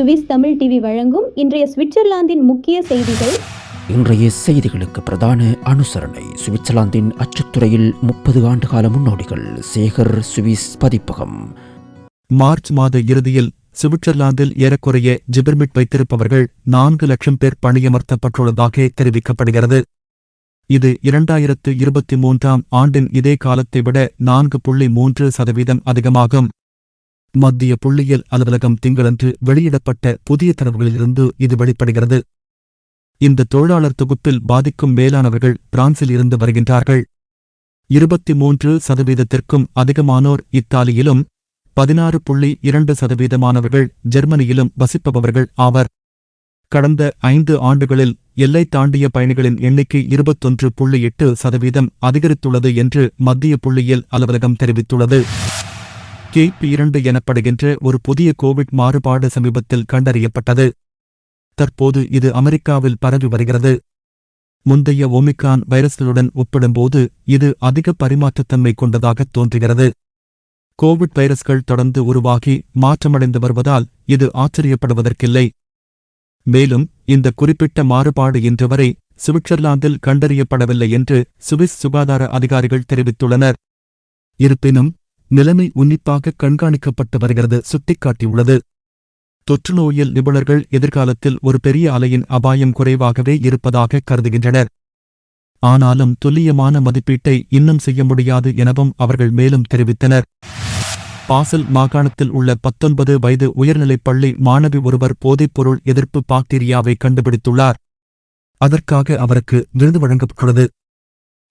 Swiss Tamil TV வழங்கும் இன்றைய சுவிட்சர்லாந்தின் முக்கிய செய்திகள். இன்றைய செய்திகளுக்கு பிரதான அனுசரணை. சுவிட்சர்லாந்தின் அச்சுத்துறையில் முப்பது ஆண்டுகால முன்னோடிகள் சேகர் சுவிஸ் பதிப்பகம். மார்ச் மாத இறுதியில் சுவிட்சர்லாந்தில் ஏறக்குறைய ஜிபர்மிட் வைத்திருப்பவர்கள் நான்கு லட்சம் பேர் பணியமர்த்தப்பட்டுள்ளதாக தெரிவிக்கப்படுகிறது. இது இரண்டாயிரத்து இருபத்தி மூன்றாம் ஆண்டின் இதே காலத்தை விட நான்கு புள்ளி மூன்று சதவீதம் அதிகமாகும். மத்திய புள்ளியியல் அலுவலகம் திங்களன்று வெளியிடப்பட்ட புதிய தரவுகளிலிருந்து இது வெளிப்படுகிறது. இந்த தொழிலாளர் தொகுப்பில் பாதிக்கும் மேலானவர்கள் பிரான்சில் இருந்து வருகின்றார்கள். இருபத்தி மூன்று சதவீதத்திற்கும் அதிகமானோர் இத்தாலியிலும் பதினாறு புள்ளி இரண்டு சதவீதமானவர்கள் ஜெர்மனியிலும் வசிப்பவர்கள் ஆவர். கடந்த ஐந்து ஆண்டுகளில் எல்லை தாண்டிய பயணிகளின் எண்ணிக்கை இருபத்தொன்று புள்ளி எட்டு சதவீதம் அதிகரித்துள்ளது என்று மத்திய புள்ளியியல் அலுவலகம் தெரிவித்துள்ளது. கேப் இரண்டு எனப்படுகின்ற ஒரு புதிய கோவிட் மாறுபாடு சமீபத்தில் கண்டறியப்பட்டது. தற்போது இது அமெரிக்காவில் பரவி வருகிறது. முந்தைய ஒமிகான் வைரஸ்களுடன் ஒப்பிடும்போது இது அதிக பரிமாற்றத்தன்மை கொண்டதாக தோன்றுகிறது. கோவிட் வைரஸ்கள் தொடர்ந்து உருவாகி மாற்றமடைந்து வருவதால் இது ஆச்சரியப்படுவதற்கில்லை. மேலும் இந்த குறிப்பிட்ட மாறுபாடு இன்று வரை சுவிட்சர்லாந்தில் கண்டறியப்படவில்லை என்று சுவிஸ் சுகாதார அதிகாரிகள் தெரிவித்துள்ளனர். இருப்பினும் நிலைமை உன்னிப்பாக கண்காணிக்கப்பட்டு வருகிறது சுட்டிக்காட்டியுள்ளது. தொற்றுநோயில் நிபுணர்கள் எதிர்காலத்தில் ஒரு பெரிய அலையின் அபாயம் குறைவாகவே இருப்பதாக கருதுகின்றனர். ஆனாலும் துல்லியமான மதிப்பீட்டை இன்னும் செய்ய முடியாது எனவும் அவர்கள் மேலும் தெரிவித்தனர். பாசல் மாகாணத்தில் உள்ள பத்தொன்பது வயது உயர்நிலைப் பள்ளி மாணவி ஒருவர் போதைப்பொருள் எதிர்ப்பு பாக்டீரியாவை கண்டுபிடித்துள்ளார். அதற்காக அவருக்கு விருது வழங்கப்பட்டுள்ளது.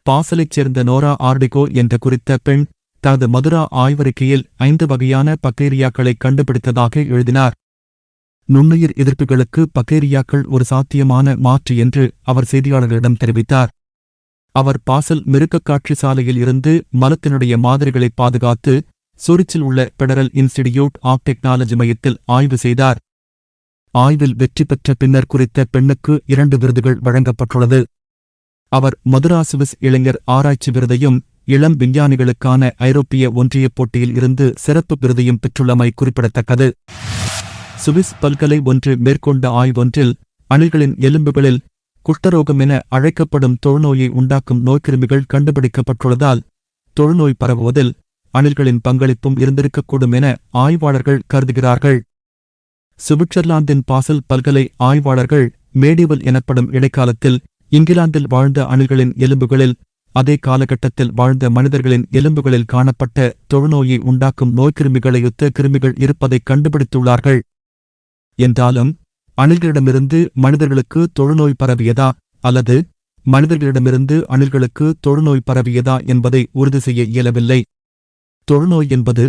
பாசலைச் சேர்ந்த நோரா ஆர்டிகோ என்ற குறித்த பெண் தனது மதுரா ஆய்வறிக்கையில் ஐந்து வகையான பக்டீரியாக்களை கண்டுபிடித்ததாக எழுதினார். நுண்ணுயிர் எதிர்ப்புகளுக்கு பக்டீரியாக்கள் ஒரு சாத்தியமான மாற்று என்று அவர் செய்தியாளர்களிடம் தெரிவித்தார். அவர் பாசல் மிருகக் காட்சி சாலையில் இருந்து மலத்தினுடைய மாதிரிகளை பாதுகாத்து சூரிச்சில் உள்ள பெடரல் இன்ஸ்டிடியூட் ஆஃப் டெக்னாலஜி மையத்தில் ஆய்வு செய்தார். ஆய்வில் வெற்றி பெற்ற பின்னர் குறித்த பெண்ணுக்கு இரண்டு விருதுகள் வழங்கப்பட்டுள்ளது. அவர் மதுரா சுவிஸ் இளைஞர் ஆராய்ச்சி விருதையும் இளம் விஞ்ஞானிகளுக்கான ஐரோப்பிய ஒன்றிய போட்டியில் இருந்து சிறப்பு விருதையும் பெற்றுள்ளமை குறிப்பிடத்தக்கது. சுவிஸ் பல்கலை ஒன்று மேற்கொண்ட ஆய்வொன்றில் அணில்களின் எலும்புகளில் குஷ்டரோகம் என அழைக்கப்படும் தொழுநோயை உண்டாக்கும் நோய்க்கிருமிகள் கண்டுபிடிக்கப்பட்டுள்ளதால் தொழுநோய் பரவுவதில் அணில்களின் பங்களிப்பும் இருந்திருக்கக்கூடும் என ஆய்வாளர்கள் கருதுகிறார்கள். சுவிட்சர்லாந்தின் பாசல் பல்கலை ஆய்வாளர்கள் மேடிவல் எனப்படும் இடைக்காலத்தில் இங்கிலாந்தில் வாழ்ந்த அணில்களின் எலும்புகளில் அதே காலகட்டத்தில் வாழ்ந்த மனிதர்களின் எலும்புகளில் காணப்பட்ட தொழுநோயை உண்டாக்கும் நோய்க்கிருமிகளை யுத்த கிருமிகள் இருப்பதைக் கண்டுபிடித்துள்ளார்கள். என்றாலும் அணில்களிடமிருந்து மனிதர்களுக்கு தொழுநோய் பரவியதா? அல்லது மனிதர்களிடமிருந்து அணில்களுக்கு தொழுநோய் பரவியதா என்பதை உறுதி செய்ய இயலவில்லை. தொழுநோய் என்பது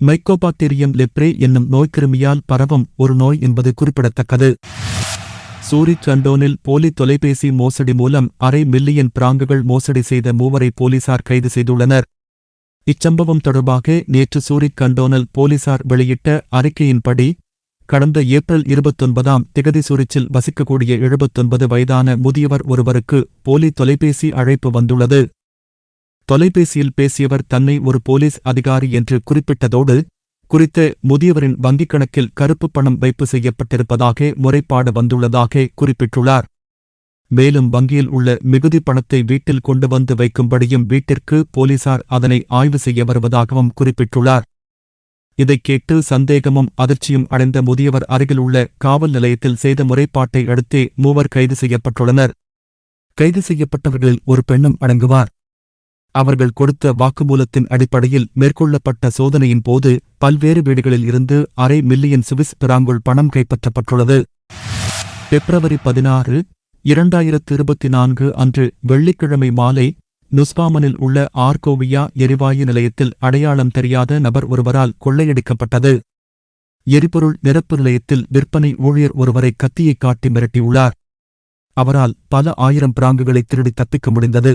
மைக்கோபாக்டீரியம் லெப்ரே என்னும் நோய்க்கிருமியால் பரவும் ஒரு நோய் என்பது குறிப்பிடத்தக்கது. சூரிச் கண்டோனில் போலி தொலைபேசி மோசடி மூலம் அரை மில்லியன் பிராங்குகள் மோசடி செய்த மூவரை போலீசார் கைது செய்துள்ளனர். இச்சம்பவம் தொடர்பாக நேற்று சூரிக் கண்டோனல் போலீசார் வெளியிட்ட அறிக்கையின்படி கடந்த ஏப்ரல் இருபத்தொன்பதாம் திகதி சூரிச்சில் வசிக்கக்கூடிய எழுபத்தொன்பது வயதான முதியவர் ஒருவருக்கு போலி தொலைபேசி அழைப்பு வந்துள்ளது. தொலைபேசியில் பேசியவர் தன்னை ஒரு போலீஸ் அதிகாரி என்று குறிப்பிட்டதோடு குறித்த முதியவரின் வங்கிக் கணக்கில் கருப்பு பணம் வைப்பு செய்யப்பட்டிருப்பதாக முறைப்பாடு வந்துள்ளதாக குறிப்பிட்டுள்ளார். மேலும் வங்கியில் உள்ள மிகுதி பணத்தை வீட்டில் கொண்டு வந்து வைக்கும்படியும் வீட்டிற்கு போலீசார் அதனை ஆய்வு செய்ய வருவதாகவும் குறிப்பிட்டுள்ளார். இதைக் கேட்டு சந்தேகமும் அதிர்ச்சியும் அடைந்த முதியவர் அருகில் உள்ள காவல் நிலையத்தில் செய்த முறைப்பாட்டை அடுத்தே மூவர் கைது செய்யப்பட்டுள்ளனர். கைது செய்யப்பட்டவர்களில் ஒரு பெண்ணும் அடங்குவார். அவர்கள் கொடுத்த வாக்குமூலத்தின் அடிப்படையில் மேற்கொள்ளப்பட்ட சோதனையின் போது பல்வேறு வீடுகளில் இருந்து அரை மில்லியன் சுவிஸ் பிராங்குள் பணம் கைப்பற்றப்பட்டுள்ளது. பிப்ரவரி பதினாறு இரண்டாயிரத்து இருபத்தி நான்கு அன்று வெள்ளிக்கிழமை மாலை நுஸ்பாமனில் உள்ள ஆர்கோவியா எரிவாயு நிலையத்தில் அடையாளம் தெரியாத நபர் ஒருவரால் கொள்ளையடிக்கப்பட்டது. எரிபொருள் நிரப்பு நிலையத்தில் விற்பனை ஊழியர் ஒருவரை கத்தியை காட்டி மிரட்டியுள்ளார். அவரால் பல ஆயிரம் பிராங்குகளை திருடி தப்பிக்க முடிந்தது.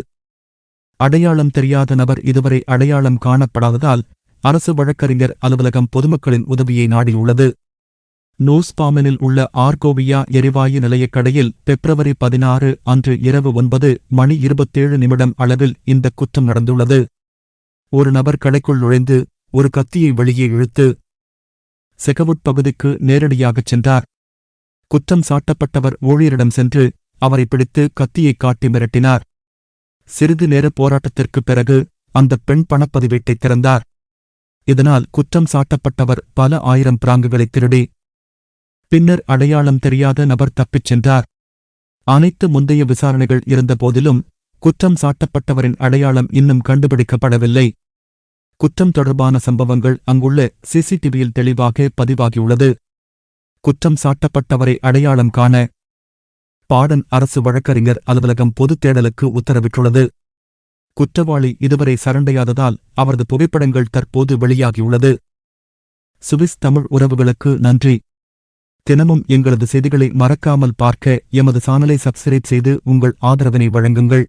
அடையாளம் தெரியாத நபர் இதுவரை அடையாளம் காணப்படாததால் அரசு வழக்கறிஞர் அலுவலகம் பொதுமக்களின் உதவியை நாடியுள்ளது நூஸ்பாமனில் உள்ள ஆர்கோவியா எரிவாயு நிலையக் கடையில் பிப்ரவரி பதினாறு அன்று இரவு ஒன்பது மணி இருபத்தேழு நிமிடம் அளவில் இந்த குற்றம் நடந்துள்ளது. ஒரு நபர் கடைக்குள் நுழைந்து ஒரு கத்தியை வெளியே இழுத்து செகவுட் பகுதிக்கு நேரடியாகச் சென்றார். குற்றம் சாட்டப்பட்டவர் ஊழியரிடம் சென்று அவரை பிடித்து கத்தியைக் காட்டி மிரட்டினார். சிறிது நேர போராட்டத்திற்குப் பிறகு அந்த பெண் பணப்பதிவேட்டை திறந்தார். இதனால் குற்றம் சாட்டப்பட்டவர் பல ஆயிரம் பிராங்குகளை திருடி பின்னர் அடையாளம் தெரியாத நபர் தப்பிச் சென்றார். அனைத்து முந்தைய விசாரணைகள் இருந்தபோதிலும் குற்றம் சாட்டப்பட்டவரின் அடையாளம் இன்னும் கண்டுபிடிக்கப்படவில்லை. குற்றம் தொடர்பான சம்பவங்கள் அங்குள்ள சிசிடிவியில் தெளிவாக பதிவாகியுள்ளது. குற்றம் சாட்டப்பட்டவரை அடையாளம் காண பாடன் அரசு வழக்கறிஞர் அலுவலகம் பொதுத் தேடலுக்கு உத்தரவிட்டுள்ளது. குற்றவாளி இதுவரை சரண்டையாததால் அவரது புகைப்படங்கள் தற்போது வெளியாகியுள்ளது. சுவிஸ் தமிழ் உறவுகளுக்கு நன்றி. தினமும் எங்களது செய்திகளை மறக்காமல் பார்க்க எமது சானலை சப்ஸ்கிரைப் செய்து உங்கள் ஆதரவினை வழங்குங்கள்.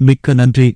மிக்க நன்றி.